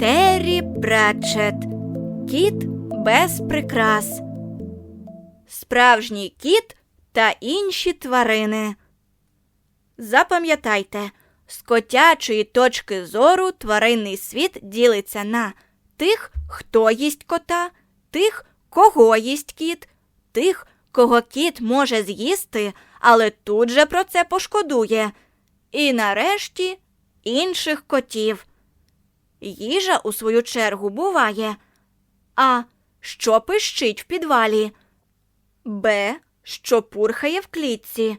Террі Пратчет. Кіт без прикрас. Справжній кіт та інші тварини. Запам'ятайте, з котячої точки зору тваринний світ ділиться на тих, хто їсть кота, тих, кого їсть кіт, тих, кого кіт може з'їсти, але тут же про це пошкодує. І нарешті інших котів. Їжа, у свою чергу, буває. А. Що пищить в підвалі? Б. Що пурхає в клітці.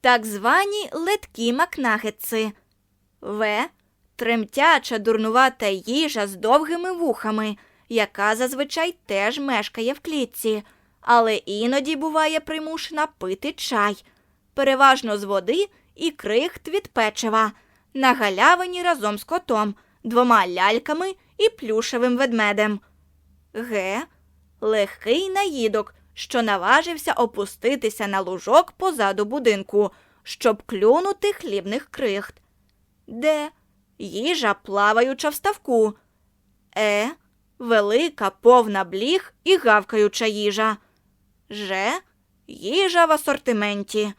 Так звані леткі макнагетси. В. Тремтяча дурнувата їжа з довгими вухами, яка зазвичай теж мешкає в клітці, але іноді буває примушена пити чай, переважно з води і крихт від печива, на галявині разом з котом, двома ляльками і плюшевим ведмедем. Г. Легкий наїдок, що наважився опуститися на лужок позаду будинку, щоб клюнути хлібних крихт. Д. Їжа плаваюча в ставку. Е. Велика повна бліг і гавкаюча їжа. Ж. Їжа в асортименті.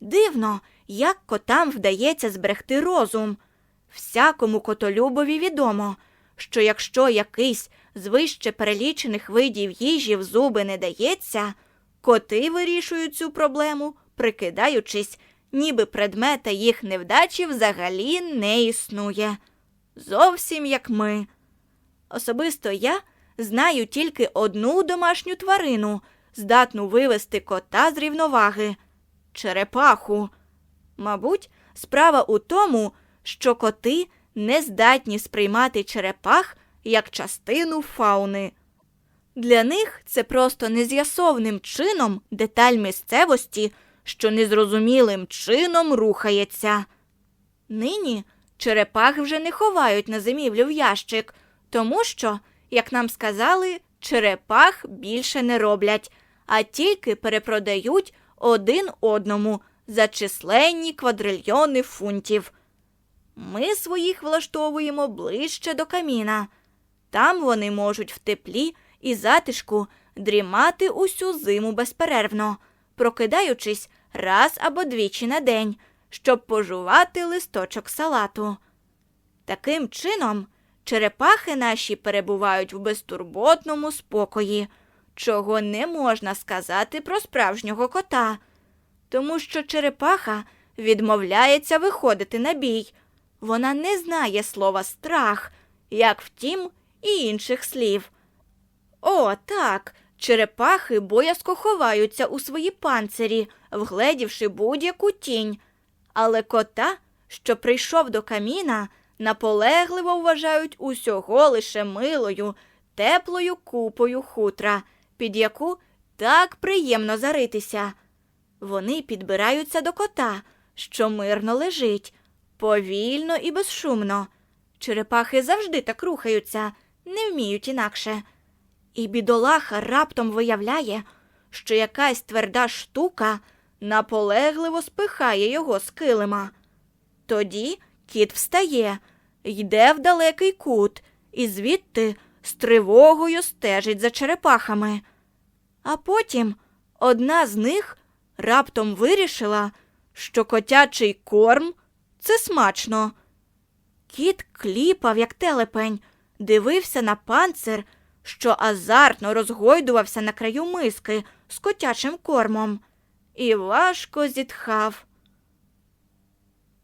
Дивно, як котам вдається зберегти розум. Всякому котолюбові відомо, що якщо якийсь з вище перелічених видів їжі в зуби не дається, коти вирішують цю проблему, прикидаючись, ніби предмета їх невдачі взагалі не існує. Зовсім як ми. Особисто я знаю тільки одну домашню тварину, здатну вивести кота з рівноваги черепаху. Мабуть, справа у тому, що коти не здатні сприймати черепах як частину фауни. Для них це просто нез'ясовним чином деталь місцевості, що незрозумілим чином рухається. Нині черепах вже не ховають на зимівлю в ящик, тому що, як нам сказали, черепах більше не роблять, а тільки перепродають один одному за численні квадрильйони фунтів. Ми своїх влаштовуємо ближче до каміна. Там вони можуть в теплі і затишку дрімати усю зиму безперервно, прокидаючись раз або двічі на день, щоб пожувати листочок салату. Таким чином, черепахи наші перебувають в безтурботному спокої, чого не можна сказати про справжнього кота, тому що черепаха відмовляється виходити на бій. Вона не знає слова страх, як втім, і інших слів. О, так, черепахи боязко ховаються у свої панцирі, вгледівши будь-яку тінь. Але кота, що прийшов до каміна, наполегливо вважають усього лише милою, теплою купою хутра, під яку так приємно заритися. Вони підбираються до кота, що мирно лежить, повільно і безшумно. Черепахи завжди так рухаються, не вміють інакше. І бідолаха раптом виявляє, що якась тверда штука наполегливо спихає його з килима. Тоді кіт встає, йде в далекий кут і звідти з тривогою стежить за черепахами. А потім одна з них раптом вирішила, що котячий корм це смачно. Кіт кліпав, як телепень, дивився на панцир, що азартно розгойдувався на краю миски з котячим кормом, і важко зітхав.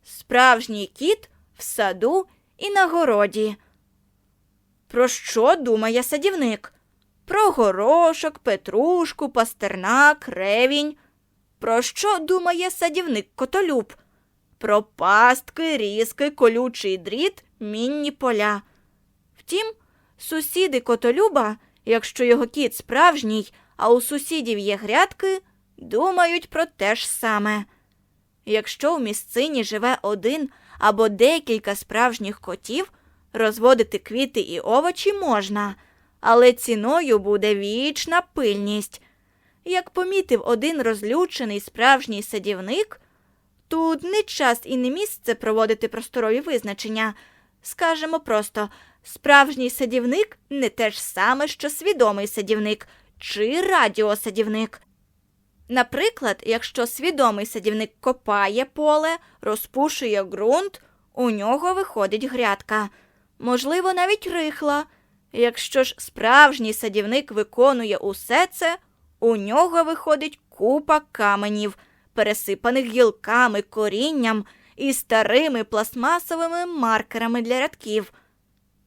Справжній кіт в саду і на городі. Про що думає садівник? Про горошок, петрушку, пастернак, ревінь. Про що думає садівник котолюб? Про пастки, різки, колючий дріт, мінні поля. Втім, сусіди котолюба, якщо його кіт справжній, а у сусідів є грядки, думають про те ж саме. Якщо в місцині живе один або декілька справжніх котів, розводити квіти і овочі можна, але ціною буде вічна пильність. Як помітив один розлючений справжній садівник, тут не час і не місце проводити просторові визначення. Скажемо просто, Справжній садівник не те ж саме, що свідомий садівник чи радіосадівник. Наприклад, якщо свідомий садівник копає поле, розпушує ґрунт, у нього виходить грядка, можливо, навіть рихла. Якщо ж справжній садівник виконує усе це, у нього виходить купа каменів, пересипаних гілками, корінням і старими пластмасовими маркерами для рядків.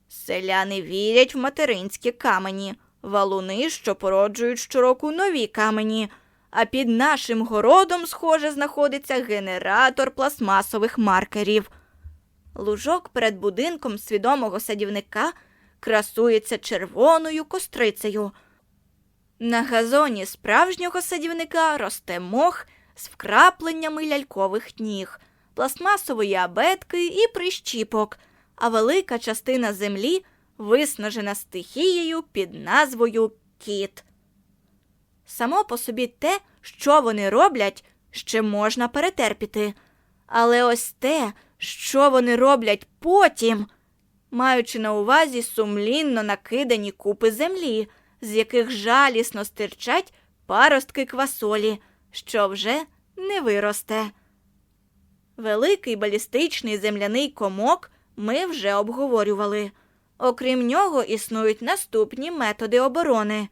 Селяни вірять в материнські камені, валуни, що породжують щороку нові камені. А під нашим городом, схоже, знаходиться генератор пластмасових маркерів. Лужок перед будинком свідомого садівника красується червоною кострицею. На газоні справжнього садівника росте мох з вкрапленнями лялькових ніг, пластмасової абетки і прищіпок, а велика частина землі виснажена стихією під назвою кіт. Само по собі те, що вони роблять, ще можна перетерпіти. Але ось те, що вони роблять потім, маючи на увазі сумлінно накидані купи землі, з яких жалісно стирчать паростки квасолі, що вже не виросте. Великий балістичний земляний комок ми вже обговорювали. Окрім нього, існують наступні методи оборони.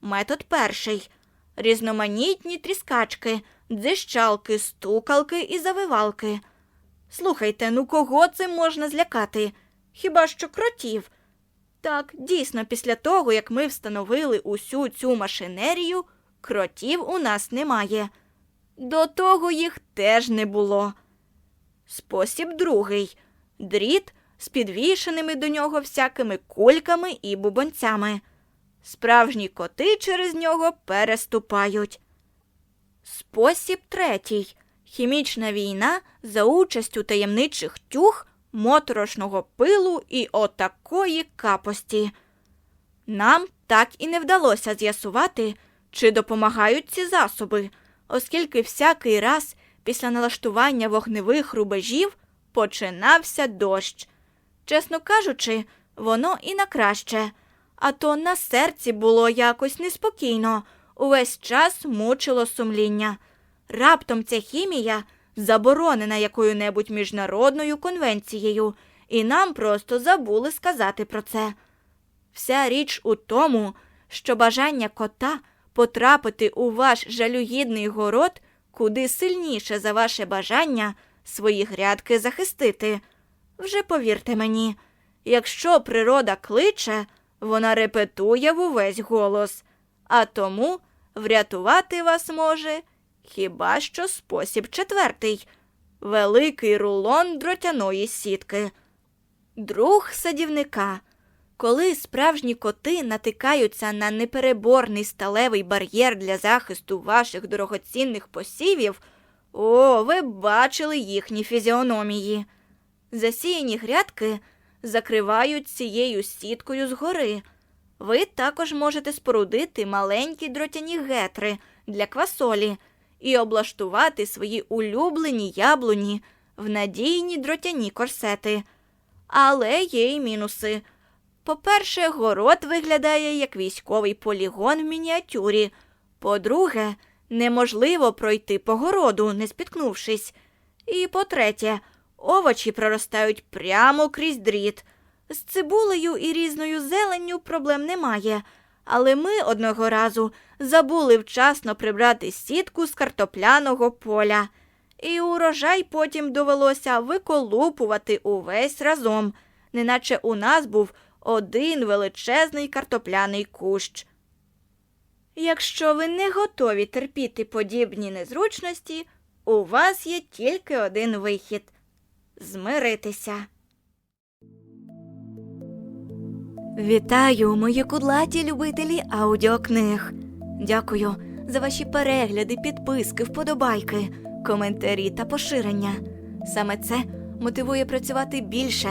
Метод перший різноманітні тріскачки, дзищалки, стукалки і завивалки. Слухайте, ну кого цим можна злякати? Хіба що кротів? Так, дійсно, після того, як ми встановили усю цю машинерію, кротів у нас немає. До того їх теж не було. Спосіб другий дріт з підвішеними до нього всякими кульками і бубонцями. Справжні коти через нього переступають. Спосіб третій хімічна війна за участю таємничих тюг, моторошного пилу і отакої капості. Нам так і не вдалося з'ясувати, чи допомагають ці засоби, оскільки всякий раз після налаштування вогневих рубежів починався дощ. Чесно кажучи, воно і на краще, а то на серці було якось неспокійно, увесь час мучило сумління. Раптом ця хімія заборонена якою-небудь міжнародною конвенцією, і нам просто забули сказати про це. Вся річ у тому, що бажання кота потрапити у ваш жалюгідний город куди сильніше за ваше бажання свої грядки захистити. Вже повірте мені, якщо природа кличе, вона репетує в увесь голос, а тому врятувати вас може хіба що спосіб четвертий великий рулон дротяної сітки. Друг садівника. Коли справжні коти натикаються на непереборний сталевий бар'єр для захисту ваших дорогоцінних посівів, о, ви бачили їхні фізіономії. Засіяні грядки закривають цією сіткою згори. Ви також можете спорудити маленькі дротяні гетри для квасолі і облаштувати свої улюблені яблуні в надійні дротяні корсети. Але є й мінуси. По-перше, город виглядає як військовий полігон в мініатюрі. По-друге, неможливо пройти по городу, не спіткнувшись. І по-третє, овочі проростають прямо крізь дріт. З цибулею і різною зеленню проблем немає, але ми одного разу забули вчасно прибрати сітку з картопляного поля, і урожай потім довелося виколупувати увесь разом, неначе у нас був один величезний картопляний кущ. Якщо ви не готові терпіти подібні незручності, у вас є тільки один вихід змиритися. Вітаю, мої кудлаті любителі аудіокниг. Дякую за ваші перегляди, підписки, вподобайки, коментарі та поширення. Саме це мотивує працювати більше,